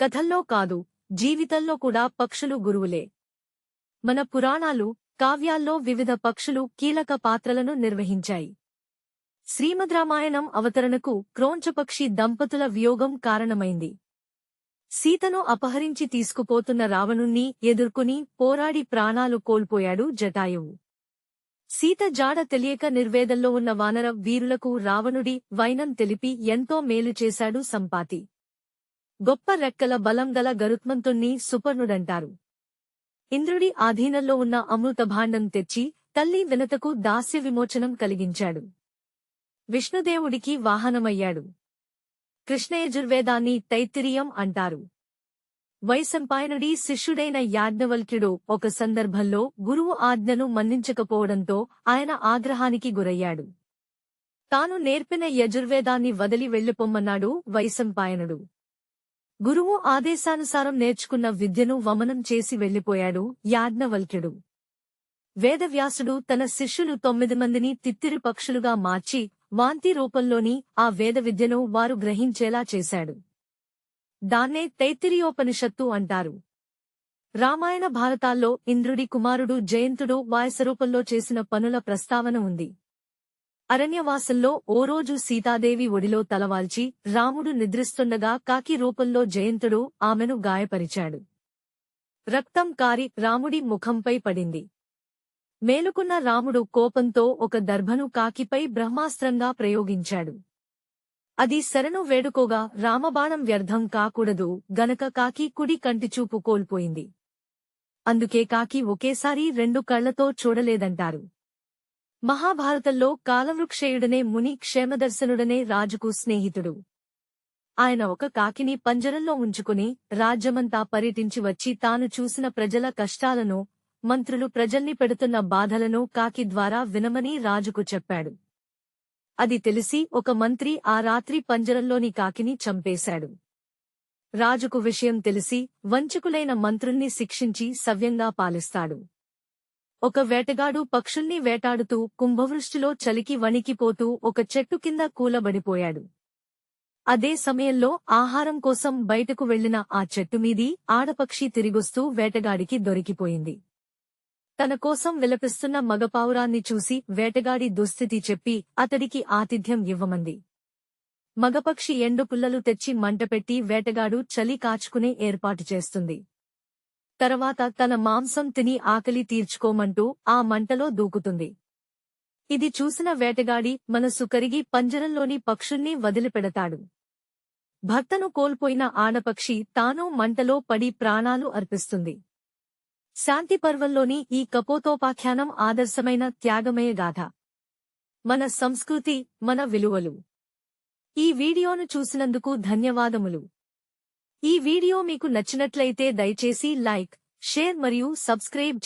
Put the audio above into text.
కథల్లో కాదు జీవితంలో కూడా పక్షులు గురువులే. మన పురాణాలు కావ్యాల్లో వివిధ పక్షులు కీలక పాత్రలను నిర్వహించాయి. శ్రీమద్రామాయణం అవతరణకు క్రోంచపక్షి దంపతుల వియోగం కారణమైంది. సీతను అపహరించి తీసుకుపోతున్న రావణుణ్ణి ఎదుర్కొని పోరాడి ప్రాణాలు కోల్పోయాడు జటాయువు. సీత జాడ తెలియక నిర్వేదంలో ఉన్న వానర వీరులకు రావణుడి వైనం తెలిపి ఎంతో మేలు చేశాడు సంపాతి. గొప్ప రెక్కల బలంగల గరుత్మంతుణ్ణి సుపర్ణుడంటారు. ఇంద్రుడి ఆధీనంలో ఉన్న అమృతభాండం తెచ్చి తల్లి వినతకు దాస్య విమోచనం కలిగించాడు. విష్ణుదేవుడికి వాహనమయ్యాడు. కృష్ణయజుర్వేదాన్ని తైత్తిరియం అంటారు. వైశంపాయనుడి శిష్యుడైన యాజ్ఞవల్క్యుడు ఒక సందర్భంలో గురువు ఆజ్ఞను మన్నించకపోవడంతో ఆయన ఆగ్రహానికి గురయ్యాడు. తాను నేర్పిన యజుర్వేదాన్ని వదిలి వెళ్ళిపొమ్మన్నాడు వైసంపాయనుడు గురువు ఆదేశానుసారం నేర్చుకున్న విద్యను వమనం చేసి వెళ్ళిపోయాడు యాజ్ఞవల్క్యుడు. వేదవ్యాసుడు తన శిష్యులు తొమ్మిది మందిని తిత్తిరి పక్షులుగా మార్చి వాంతి రూపంలోని ఆ వేద విద్యను వారు గ్రహించేలా చేశాడు. దాన్నే తైత్తిరియోపనిషత్తు అంటారు. రామాయణ భారతాల్లో ఇంద్రుడి కుమారుడు జయంతుడు వాయసరూపంలో చేసిన పనుల ప్రస్తావన ఉంది. అరణ్యవాసంలో ఓ రోజు సీతాదేవి ఒడిలో తలవాల్చి రాముడు నిద్రిస్తుండగా కాకి రూపంలో జయంతుడు ఆమెను గాయపరిచాడు. రక్తం కారి రాముడి ముఖంపై పడింది. మేలుకున్న రాముడు కోపంతో ఒక దర్భను కాకిపై బ్రహ్మాస్త్రంగా ప్రయోగించాడు. అది శరణు వేడుకోగా రామబాణం వ్యర్థం కాకూడదు గనక కాకి కుడి కంటిచూపు కోల్పోయింది. అందుకే కాకి ఒకేసారి రెండు కళ్ళతో చూడలేదంటారు. మహాభారతంలో కాలవృక్షేయుడనే ముని క్షేమదర్శనుడనే రాజుకు స్నేహితుడు. ఆయన ఒక కాకిని పంజరంలో ఉంచుకుని రాజ్యమంతా పర్యటించి వచ్చి తాను చూసిన ప్రజల కష్టాలను మంత్రులు ప్రజల్ని పెడుతున్న బాధలను కాకి ద్వారా వినమని రాజుకు చెప్పాడు. అది తెలిసి ఒక మంత్రి ఆ రాత్రి పంజరంలోని కాకిని చంపేశాడు. రాజుకు విషయం తెలిసి వంచకులైన మంత్రుల్ని శిక్షించి సవ్యంగా పాలిస్తాడు. ఒక వేటగాడు పక్షుల్ని వేటాడుతూ కుంభవృష్టిలో చలికి వణికిపోతూ ఒక చెట్టు కింద కూలబడిపోయాడు. అదే సమయంలో ఆహారం కోసం బయటకు వెళ్ళిన ఆ చెట్టుమీది ఆడపక్షి తిరిగొస్తూ వేటగాడికి దొరికిపోయింది. తన కోసం విలపిస్తున్న మగపావురాన్ని చూసి వేటగాడి దుస్థితి చెప్పి అతడికి ఆతిథ్యం ఇవ్వమంది. మగపక్షి ఎండు పుల్లలు తెచ్చి మంటపెట్టి వేటగాడు చలి కాచుకునే ఏర్పాటు చేస్తుంది. తర్వాత తన మాంసం తిని ఆకలి తీర్చుకోమంటూ ఆ మంటలో దూకుతుంది. ఇది చూసిన వేటగాడి మనసు కరిగి పంజరంలోని పక్షుల్ని వదిలిపెడతాడు. భర్తను కోల్పోయిన ఆడపక్షి తాను మంటలో పడి ప్రాణాలు అర్పిస్తుంది. శాంతి పర్వంలోని ఈ కపోతోపాఖ్యానం ఆదర్శమైన త్యాగమయ గాథ. మన సంస్కృతి మన విలువలు. ఈ వీడియోను చూసినందుకు ధన్యవాదములు. ఈ వీడియో మీకు నచ్చినట్లయితే దయచేసి లైక్ షేర్ మరియు సబ్స్క్రైబ్